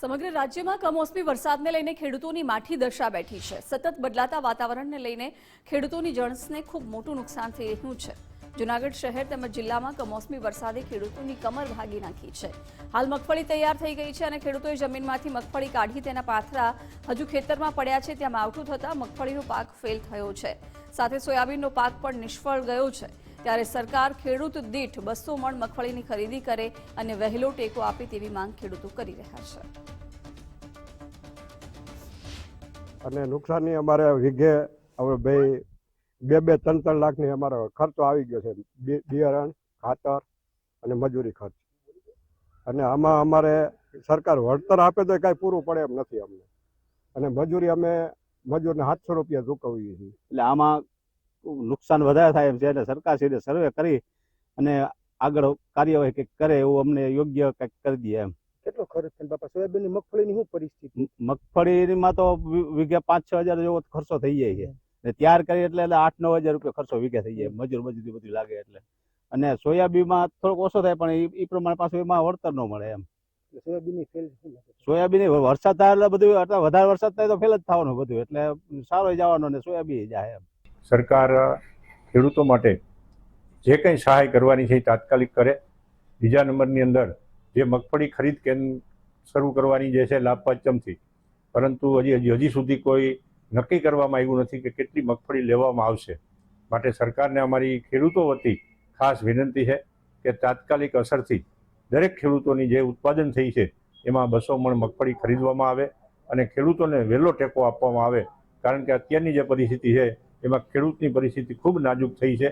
સમગ્ર રાજ્યમાં કમોસમી વરસાદને લઈને ખેડૂતોની માઠી દશા બેઠી છે. સતત બદલાતા વાતાવરણને લઈને ખેડૂતોની જણસને ખૂબ મોટું નુકસાન થઈ રહ્યું છે. જૂનાગઢ શહેર તેમજ જિલ્લામાં કમોસમી વરસાદે ખેડૂતોની કમર ભાગી નાખી છે. હાલ મગફળી તૈયાર થઈ ગઈ છે અને ખેડૂતોએ જમીનમાંથી મગફળી કાઢી તેના પાથરા હજુ ખેતરમાં પડ્યા છે. ત્યાં માવઠું થતાં મગફળીનો પાક ફેલ થયો છે. સાથે સોયાબીનનો પાક પણ નિષ્ફળ ગયો છે. ત્યારે સરકાર ખેડૂત દીઠ બસો મણ મગફળીની ખરીદી કરે અને વહેલો ટેકો આપે તેવી માંગ ખેડૂતો કરી રહ્યા છે. અને નુકસાનની અમારે વીઘે હવે બે બે બે ત્રણ ત્રણ લાખની અમારો ખર્ચો આવી ગયો છે. બિયારણ ખાતર અને મજૂરી ખર્ચ. અને આમાં અમારે સરકાર વળતર આપે તો કાંઈ પૂરું પડે એમ નથી અમને. અને મજૂરી અમે મજૂરને સાતસો રૂપિયા ચૂકવીએ છીએ. એટલે આમાં નુકસાન વધારે થાય એમ છે અને સરકાર શ્રીને સર્વે કરી અને આગળ કાર્યવાહી કંઈક કરે એવું અમને યોગ્ય કંઈક કરી દે એમ. કેટલો ખર્ચ થાય બાપા સોયાબીનની મગફળીની શું પરિસ્થિતિ? મગફળીમાં તો વીઘે પાંચ છ હજાર જેવો ખર્ચો થઈ જાય છે. ને તૈયાર કરી એટલે એટલે આઠ નવ હજાર રૂપિયા ખર્ચો વીઘે થઈ જાય મજૂર મજૂરી બધું લાગે એટલે. અને સોયાબીનમાં થોડોક ઓછો થાય પણ એ- પ્રમાણે પાછું એમાં વળતર ન મળે એમ? સોયાબીન વરસાદ થાય એટલે બધું એટલે વધારે વરસાદ થાય તો ફેલ જ થવાનું બધું એટલે સારો જવાનો ને સોયાબીન જાય એમ. સરકાર ખેડૂતો માટે જે કંઈ સહાય કરવાની છે એ તાત્કાલિક કરે. બીજા નંબરની અંદર જે મગફળી ખરીદ કેન્દ્ર શરૂ કરવાની જે છે લાભપાંચમથી પરંતુ હજી હજી હજી સુધી કોઈ નક્કી કરવામાં આવ્યું નથી કે કેટલી મગફળી લેવામાં આવશે. માટે સરકારને અમારી ખેડૂતો વતી ખાસ વિનંતી છે કે તાત્કાલિક અસરથી દરેક ખેડૂતોની જે ઉત્પાદન થઈ છે એમાં બસો મણ મગફળી ખરીદવામાં આવે અને ખેડૂતોને વહેલો ટેકો આપવામાં આવે. કારણ કે અત્યારની જે પરિસ્થિતિ છે એમાં ખેડૂતની પરિસ્થિતિ ખૂબ નાજુક થઈ છે.